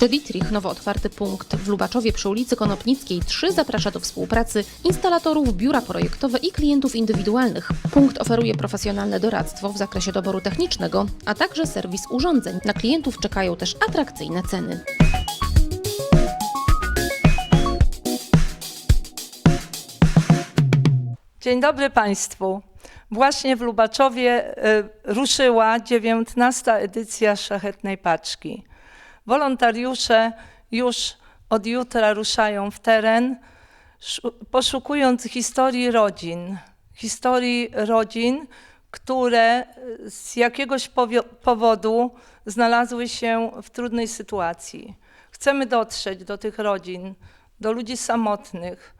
The Dietrich, nowo otwarty punkt w Lubaczowie przy ulicy Konopnickiej 3, zaprasza do współpracy instalatorów, biura projektowe i klientów indywidualnych. Punkt oferuje profesjonalne doradztwo w zakresie doboru technicznego, a także serwis urządzeń. Na klientów czekają też atrakcyjne ceny. Dzień dobry Państwu. Właśnie w Lubaczowie e, ruszyła 19. edycja Szlachetnej Paczki. Wolontariusze już od jutra ruszają w teren, szu- poszukując historii rodzin. Historii rodzin, które e, z jakiegoś powodu znalazły się w trudnej sytuacji. Chcemy dotrzeć do tych rodzin, do ludzi samotnych,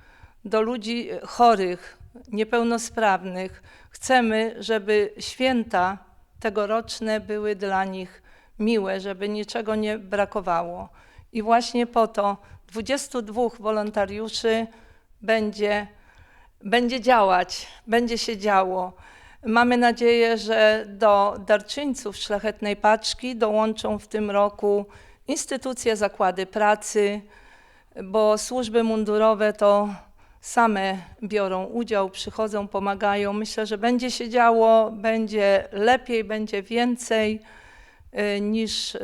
do ludzi chorych, niepełnosprawnych. Chcemy, żeby święta tegoroczne były dla nich miłe, żeby niczego nie brakowało. I właśnie po to 22 wolontariuszy będzie, będzie działać, będzie się działo. Mamy nadzieję, że do darczyńców Szlachetnej Paczki dołączą w tym roku instytucje, zakłady pracy, bo służby mundurowe to same biorą udział, przychodzą, pomagają. Myślę, że będzie się działo, będzie lepiej, będzie więcej niż y,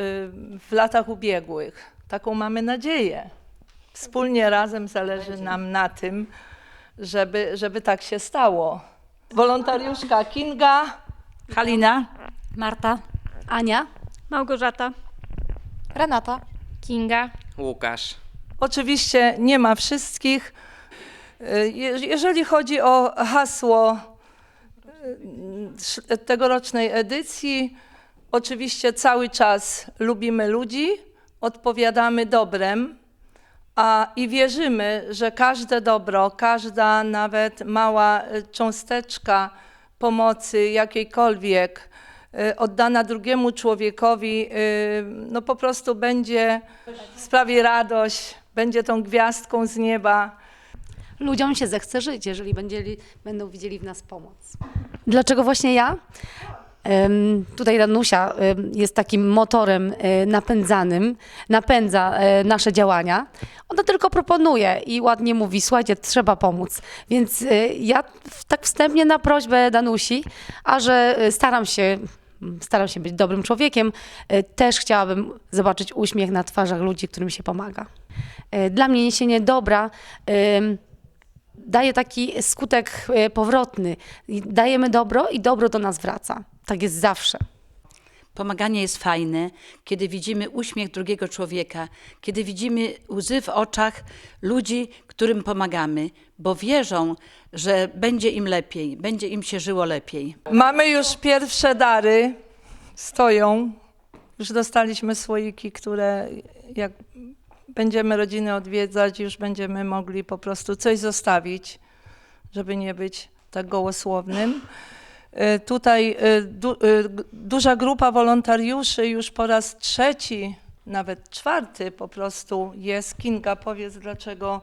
w latach ubiegłych. Taką mamy nadzieję. Wspólnie razem zależy nam na tym, żeby, żeby tak się stało. Wolontariuszka Kinga, Halina, Marta, Ania, Małgorzata. Renata. Kinga. Łukasz. Oczywiście nie ma wszystkich. Y, je- Jeżeli chodzi o hasło y, tegorocznej edycji, oczywiście cały czas lubimy ludzi, odpowiadamy dobrem, a i wierzymy, że każde dobro, każda nawet mała y, cząsteczka pomocy jakiejkolwiek y, oddana drugiemu człowiekowi, y, no po prostu będzie sprawi radość, będzie tą gwiazdką z nieba. Ludziom się zechce żyć, jeżeli będzieli, będą widzieli w nas pomoc. Dlaczego właśnie ja? Tutaj Danusia jest takim motorem e, napędzanym, napędza e, nasze działania. Ona tylko proponuje i ładnie mówi, słuchajcie, trzeba pomóc. Więc e, ja tak wstępnie na prośbę Danusi, a że staram się, staram się być dobrym człowiekiem, też chciałabym zobaczyć uśmiech na twarzach ludzi, którym się pomaga. Dla mnie niesienie dobra daje taki skutek e, powrotny. Dajemy dobro i dobro do nas wraca. Tak jest zawsze. pomaganie jest fajne, kiedy widzimy uśmiech drugiego człowieka, kiedy widzimy łzy w oczach ludzi, którym pomagamy, bo wierzą, że będzie im lepiej, będzie im się żyło lepiej. Mamy już pierwsze dary, stoją. Już dostaliśmy słoiki, które jak będziemy rodziny odwiedzać, już będziemy mogli po prostu coś zostawić, żeby nie być tak gołosłownym. Y, Tutaj y, du, y, duża grupa wolontariuszy już po raz trzeci, nawet czwarty po prostu jest. Kinga, powiedz dlaczego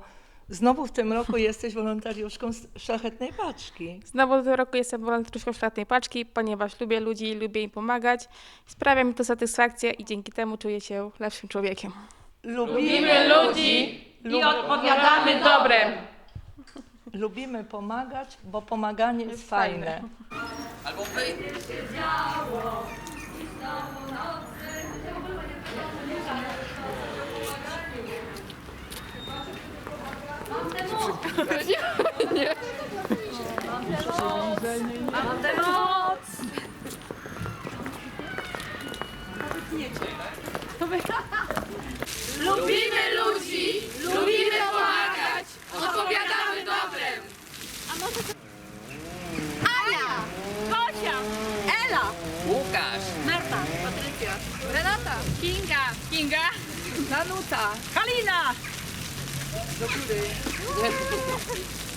znowu w tym roku jesteś wolontariuszką Szlachetnej Paczki. Znowu w tym roku jestem wolontariuszką Szlachetnej Paczki, ponieważ lubię ludzi lubię im pomagać. Sprawia mi to satysfakcję i dzięki temu czuję się lepszym człowiekiem. Lubimy ludzi i odpowiadamy dobrem. Lubimy pomagać, bo pomaganie jest fajne. Albo wy. Lubimy ludzi, lubimy pomagać, odpowiadamy dobrem. Ania, Kosia, Ela, Łukasz. Marta, Patrycja, Renata, Kinga, Kinga, Danuta, Halina! Do góry.